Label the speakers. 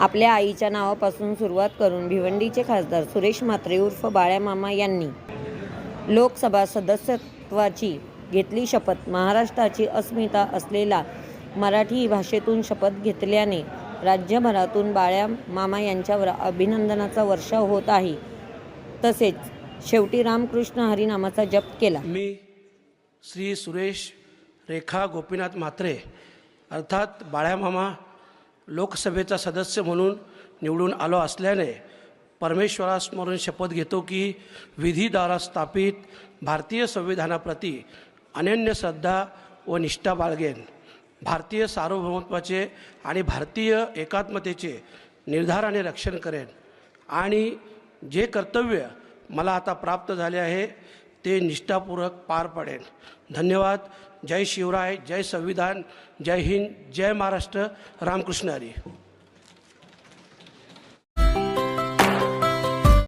Speaker 1: आपल्या आईच्या नावापासून सुरुवात करून भिवंडीचे खासदार सुरेश म्हात्रे उर्फ बाळ्यामामा यांनी लोकसभा सदस्यत्वाची घेतली शपथ. महाराष्ट्राची अस्मिता असलेला मराठी भाषेतून शपथ घेतल्याने राज्यभरातून बाळ्या मामा यांच्यावर अभिनंदनाचा वर्षाव होत आहे. तसेच शेवटी रामकृष्ण हरिनामाचा जप केला.
Speaker 2: मी श्री सुरेश रेखा गोपीनाथ म्हात्रे अर्थात बाळ्यामामा लोकसभेचा सदस्य म्हणून निवडून आलो असल्याने परमेश्वरासमोरून शपथ घेतो की विधीद्वारा स्थापित भारतीय संविधानाप्रती अनन्य श्रद्धा व निष्ठा बाळगेन. भारतीय सार्वभौमत्वाचे आणि भारतीय एकात्मतेचे निर्धाराने रक्षण करेन. आणि जे कर्तव्य मला आता प्राप्त झाले आहे ते निष्ठापूर्वक पार पडेल. धन्यवाद. जय शिवराय जय संविधान. जय हिंद जय महाराष्ट्र. रामकृष्ण हरी.